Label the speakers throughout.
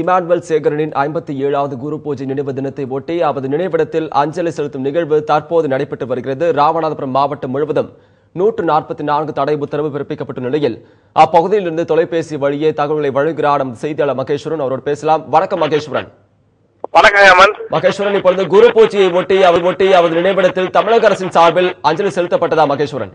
Speaker 1: Emmanuel சேகரனின் ஐம்பத்தி ஏழாவது குரு பூஜை நினைவு தினத்தை ஒட்டி அவரது நினைவிடத்தில் அஞ்சலி செலுத்தும் நிகழ்வு தற்போது நடைபெற்று வருகிறது. ராமநாதபுரம் மாவட்டம் முழுவதும் நூற்று நாற்பத்தி நான்கு தடை உத்தரவு பிறப்பிக்கப்பட்ட நிலையில் அப்பகுதியிலிருந்து தொலைபேசி வழியே தகவல்களை வழங்குகிறார் நமது செய்தியாளர் மகேஸ்வரன். அவரோடு பேசலாம். வணக்கம் மகேஸ்வரன். மகேஸ்வரன் இப்பொழுது குரு பூஜையை ஒட்டி அவர் ஒட்டி அவரது நினைவிடத்தில் தமிழக அரசின் சார்பில் அஞ்சலி செலுத்தப்பட்டதா மகேஸ்வரன்?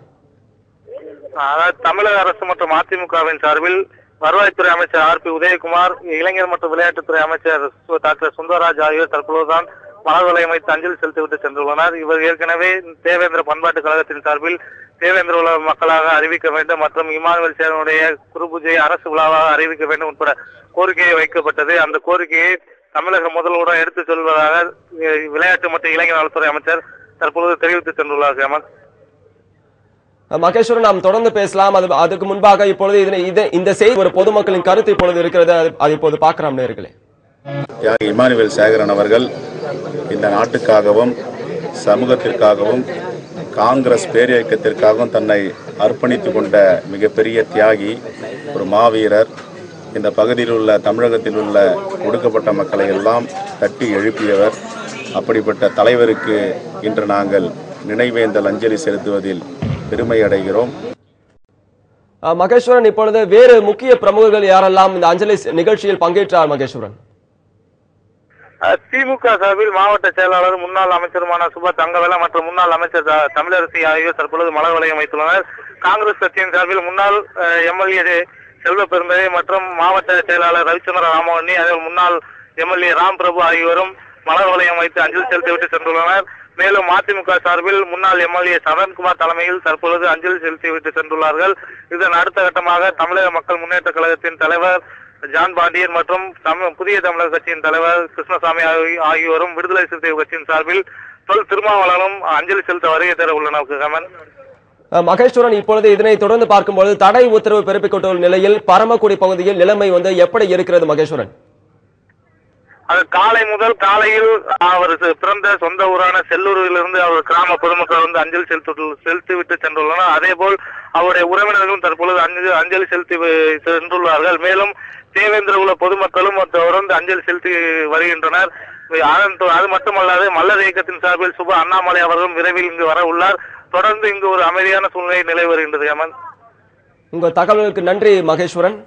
Speaker 2: தமிழக அரசு மற்றும் அதிமுகவின் சார்பில் வருவாய்த்துறை அமைச்சர் ஆர் பி உதயகுமார் இளைஞர் மற்றும் விளையாட்டுத்துறை அமைச்சர் டாக்டர் சுந்தரராஜ் ஆகியோர் தற்போதுதான் மலர் வளையம் அஞ்சலி செலுத்திவிட்டு சென்றுள்ளனர். இவர் ஏற்கனவே தேவேந்திர பண்பாட்டு கழகத்தின் சார்பில் தேவேந்திர உலக மக்களாக அறிவிக்க வேண்டும் மற்றும் இமானுவல் சேரனுடைய குருபூஜையை அரசு விழாவாக அறிவிக்க வேண்டும் உட்பட கோரிக்கையை வைக்கப்பட்டது. அந்த கோரிக்கையை தமிழக முதல்வருடன் எடுத்துச் சொல்வதாக விளையாட்டு மற்றும் இளைஞர் நலத்துறை அமைச்சர் தற்பொழுது தெரிவித்து சென்றுள்ளார் ஹேமந்த்.
Speaker 1: மகேஸ்வரன் நாம் தொடர்ந்து பேசலாம். அது அதுக்கு முன்பாக இப்பொழுது இதனை இதை- இந்த செய்தி ஒரு பொதுமக்களின் கருத்து இப்பொழுது இருக்கிறது. அது- அது இப்போது பார்க்கலாம் நேர்களே.
Speaker 3: தியாகி இமானுவேல் சேகரன் அவர்கள் இந்த நாட்டுக்காகவும் சமூகத்திற்காகவும் காங்கிரஸ் பேரியக்கத்திற்காகவும் தன்னை அர்ப்பணித்து கொண்ட மிகப்பெரிய தியாகி ஒரு மாவீரர். இந்த பகுதியில் உள்ள தமிழகத்தில் உள்ள ஒடுக்கப்பட்ட மக்களை எல்லாம் தட்டி எழுப்பியவர். அப்படிப்பட்ட தலைவருக்கு இன்று நாங்கள் நினைவேந்தல் அஞ்சலி செலுத்துவதில் பெருமை அடைகிறோம்
Speaker 1: மகேஸ்வரன் இப்பொழுது வேறு முக்கிய பிரமுகர்கள் யாரெல்லாம் இந்த அஞ்சலி நிகழ்ச்சியில் பங்கேற்றார் மகேஸ்வரன்?
Speaker 2: திமுக சார்பில் மாவட்ட செயலாளர் முன்னாள் அமைச்சருமான சுபா தங்கவேலா மற்றும் முன்னாள் அமைச்சர் தமிழரசி ஆகியோர் தற்பொழுது மலர் வளையம் வைத்துள்ளனர். காங்கிரஸ் கட்சியின் சார்பில் முன்னாள் எம்எல்ஏ செல்வ பெருந்தகை மற்றும் மாவட்ட செயலாளர் ரவிச்சந்திர ராமவண்ணி அதே முன்னாள் எம்எல்ஏ ராம் பிரபு ஆகியோரும் மலர் வளையம் வைத்து அஞ்சலி செலுத்திவிட்டு சென்றுள்ளனர். மேலும் அதிமுக சார்பில் முன்னாள் எம்எல்ஏ சரண்குமார் தலைமையில் தற்பொழுது அஞ்சலி செலுத்திவிட்டு சென்றுள்ளார்கள். இதன் அடுத்த கட்டமாக தமிழக மக்கள் முன்னேற்ற கழகத்தின் தலைவர் ஜான் பாண்டியன் மற்றும் புதிய தமிழக கட்சியின் தலைவர் கிருஷ்ணசாமி ஆகியோரும் விடுதலை சிறுத்தைகள் கட்சியின் சார்பில் தொல் திருமாவளவனும் அஞ்சலி செலுத்த வருகை தர உள்ளனர் கமன்
Speaker 1: மகேஸ்வரன் இப்பொழுது இதனை தொடர்ந்து பார்க்கும்போது தடை உத்தரவு பிறப்பிக்கப்பட்டுள்ள நிலையில் பரமக்குடி பகுதியில் நிலைமை வந்து எப்படி இருக்கிறது மகேஸ்வரன்?
Speaker 2: அது காலை முதல் காலையில் அவர் பிறந்த சொந்த ஊரான செல்லூரிலிருந்து அவர் கிராம பொதுமக்கள் வந்து அஞ்சலி செலுத்தி செலுத்திவிட்டு சென்றுள்ளனர். அதேபோல் அவருடைய உறவினர்களும் தற்பொழுது அஞ்சலி அஞ்சலி செலுத்தி சென்றுள்ளார்கள். மேலும் தேவேந்திர உள்ள பொதுமக்களும் தொடர்ந்து அஞ்சலி செலுத்தி வருகின்றனர். அது மட்டுமல்லாது மல்லர் இயக்கத்தின் சார்பில் சுப அண்ணாமலை அவர்களும் விரைவில் இங்கு வர உள்ளார். தொடர்ந்து இங்கு ஒரு அமைதியான சூழ்நிலை நிலை வருகின்றது ஹேமந்த்
Speaker 1: உங்கள் தகவலுக்கு நன்றி மகேஸ்வரன்.